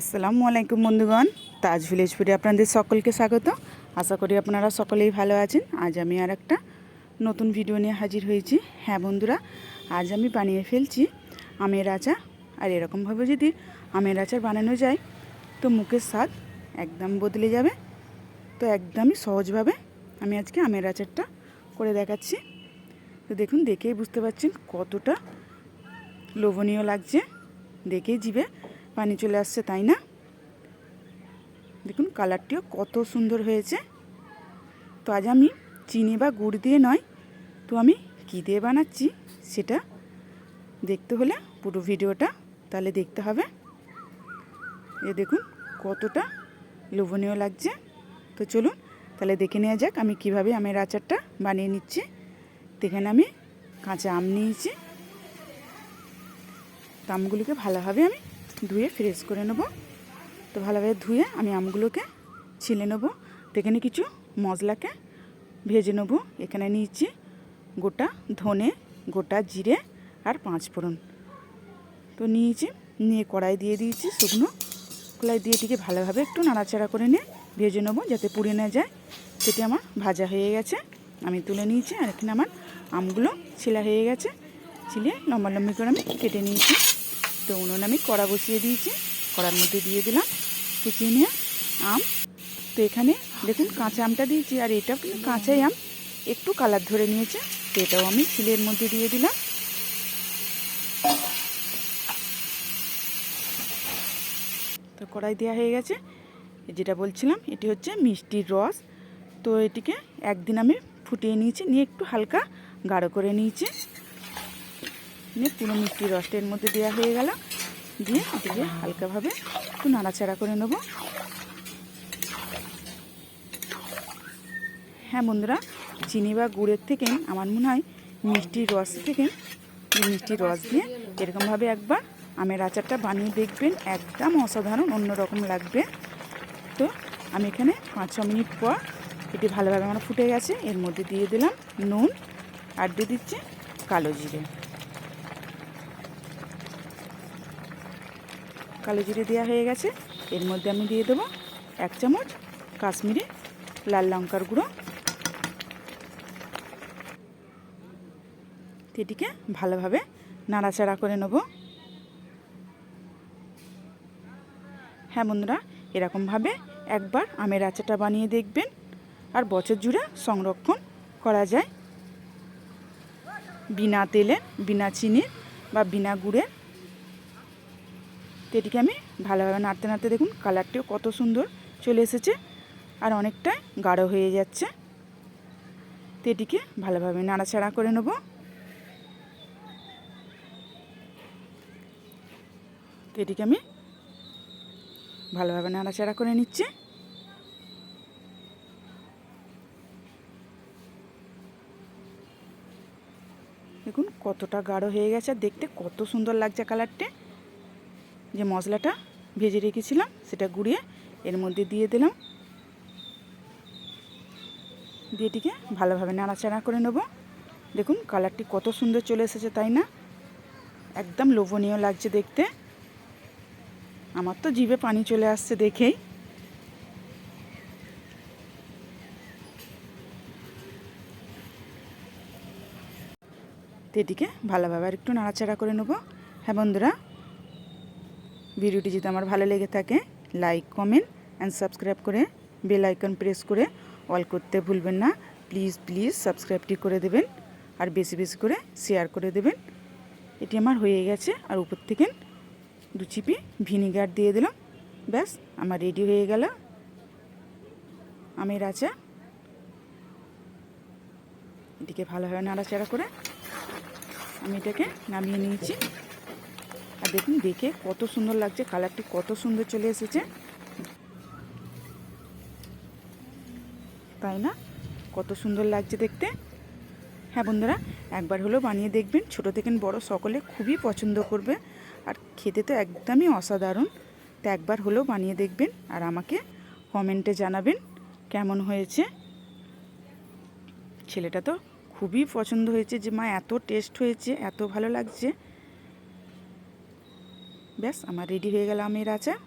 আসসালামু আলাইকুম বন্ধুগণ। তাজ ভিলেজ ফুডে আপনাদের সকলকে স্বাগত। আশা করি আপনারা সকলেই ভালো আছেন। আজ আমি আর একটা নতুন ভিডিও নিয়ে হাজির হয়েছি। হ্যাঁ বন্ধুরা, আজ আমি বানিয়ে ফেলছি আমের আচার। আর এরকমভাবে যদি আমের আচার বানানো যায়, তো মুখের স্বাদ একদম বদলে যাবে। তো একদমই সহজভাবে আমি আজকে আমের আচারটা করে দেখাচ্ছি। তো দেখুন, দেখেই বুঝতে পারছেন কতটা লোভনীয় লাগছে। দেখেই জিভে পানি চলে আসছে, তাই না? দেখুন, কালারটিও কত সুন্দর হয়েছে। তো আজ আমি চিনি বা গুড় দিয়ে নয়, তো আমি কী দিয়ে বানাচ্ছি সেটা দেখতে হলে পুরো ভিডিওটা তাহলে দেখতে হবে। এ দেখুন, কতটা লোভনীয় লাগছে। তো চলুন, তাহলে দেখে নেওয়া যাক আমি কীভাবে আমের আচারটা বানিয়ে নিচ্ছি। এখানে আমি কাঁচা আম নিয়েছি। তো আমগুলোকে ভালোভাবে আমি ধুয়ে ফ্রেশ করে নেব। তো ভালোভাবে ধুয়ে আমি আমগুলোকে ছিলে নেব। তো এখানে কিছু মশলাকে ভেজে নেব। এখানে নিয়েছি গোটা ধনে, গোটা জিরে আর পাঁচ ফোড়ন। তো নিয়েছি, নিয়ে কড়াই দিয়ে দিয়েছি শুকনো। কড়াই দিয়ে এটিকে ভালোভাবে একটু নাড়াচাড়া করে নিয়ে ভেজে নেব যাতে পুড়ে না যায়। সেটি আমার ভাজা হয়ে গেছে। আমি তুলে নিয়েছি আর এখানে আমার আমগুলো ছিলা হয়ে গেছে। ছিলে লম্বা লম্বি করে আমি কেটে নিয়েছি। তো উনুন আমি কড়া বসিয়ে দিয়েছি। কড়ার মধ্যে দিয়ে দিলাম কুচিয়ে নিয়ে আম। তো এখানে দেখুন কাঁচা আমটা দিয়েছি আর এটাও কিন্তু কাঁচাই আম। একটু কালার ধরে নিয়েছে, তো এটাও আমি ছিলের মধ্যে দিয়ে দিলাম। তো কড়াই দেওয়া হয়ে গেছে। যেটা বলছিলাম, এটি হচ্ছে মিষ্টির রস। তো এটিকে একদিন আমি ফুটিয়ে নিয়েছি, নিয়ে একটু হালকা গাঢ় করে নিয়েছি। নিয়ে পুরো মিষ্টির রসটা এর মধ্যে দেওয়া হয়ে গেল। দিয়ে এটিকে হালকাভাবে একটু নাড়াচাড়া করে নেব। হ্যাঁ বন্ধুরা, চিনি বা গুড়ের থেকে আমার মনে হয় মিষ্টির রস থেকে মিষ্টির রস দিয়ে এরকমভাবে একবার আমের আচারটা বানিয়ে দেখবেন, একদম অসাধারণ, অন্যরকম লাগবে। তো আমি এখানে পাঁচ, ছ মিনিট পর এটি ভালোভাবে আমার ফুটে গেছে। এর মধ্যে দিয়ে দিলাম নুন আর দিয়ে দিচ্ছে কালো জিরে। কালো জিরে দেওয়া হয়ে গেছে। এর মধ্যে আমি দিয়ে দেবো এক চামচ কাশ্মীরি লাল লঙ্কার গুঁড়ো। এটিকে ভালোভাবে নাড়াচাড়া করে নেব। হ্যাঁ বন্ধুরা, এরকমভাবে একবার আমের আচারটা বানিয়ে দেখবেন। আর বছর জুড়ে সংরক্ষণ করা যায়। বিনা তেলে, বিনা চিনি বা বিনা গুড়ের তো এটিকে আমি ভালোভাবে নাড়তে নাড়তে দেখুন কালারটিও কত সুন্দর চলে এসেছে আর অনেকটাই গাঢ় হয়ে যাচ্ছে। তো এটিকে ভালোভাবে নাড়াচাড়া করে নেব। তো এটিকে আমি ভালোভাবে নাড়াচাড়া করে নিচ্ছি। দেখুন কতটা গাঢ় হয়ে গেছে দেখতে কত সুন্দর লাগছে কালারটা। যে মশলাটা ভেজে রেখেছিলাম, সেটা গুঁড়িয়ে এর মধ্যে দিয়ে দিলাম। দিয়ে এটিকে ভালোভাবে নাড়াচাড়া করে নেব। দেখুন, কালারটি কত সুন্দর চলে এসেছে, তাই না? একদম লোভনীয় লাগছে দেখতে। আমার তো জিভে পানি চলে আসছে দেখেই। এটিকে ভালোভাবে আর একটু নাড়াচাড়া করে নেব। হ্যাঁ বন্ধুরা ভিডিওটি যদি আমার ভালো লেগে থাকে লাইক কমেন্ট অ্যান্ড সাবস্ক্রাইব করে বেল আইকন প্রেস করে অল করতে ভুলবেন না। প্লিজ প্লিজ সাবস্ক্রাইবটি করে দেবেন আর বেশি বেশি করে শেয়ার করে দেবেন। এটি আমার হয়ে গেছে আর উপর থেকে দু চিপি ভিনিগার দিয়ে দিলাম। ব্যাস, আমার রেডি হয়ে গেল। আমের আচার। এটিকে ভালোভাবে নাড়াচাড়া করে আমি এটাকে নামিয়ে নিয়েছি। আর দেখুন, দেখে কত সুন্দর লাগছে, কালারটি কত সুন্দর চলে এসেছে। তাই না? কত সুন্দর লাগছে দেখতে। হ্যাঁ বন্ধুরা, একবার হলেও বানিয়ে দেখবেন। ছোট থেকে বড় সকলে খুবই পছন্দ করবে। আর খেতে তো একদমই অসাধারণ। তো একবার হলেও বানিয়ে দেখবেন আর আমাকে কমেন্টে জানাবেন কেমন হয়েছে। ছেলেটা তো খুবই পছন্দ হয়েছে যে, মা, এত টেস্ট হয়েছে, এত ভালো লাগছে। ব্যাস আমার রেডি হয়ে গেল আমের আচার।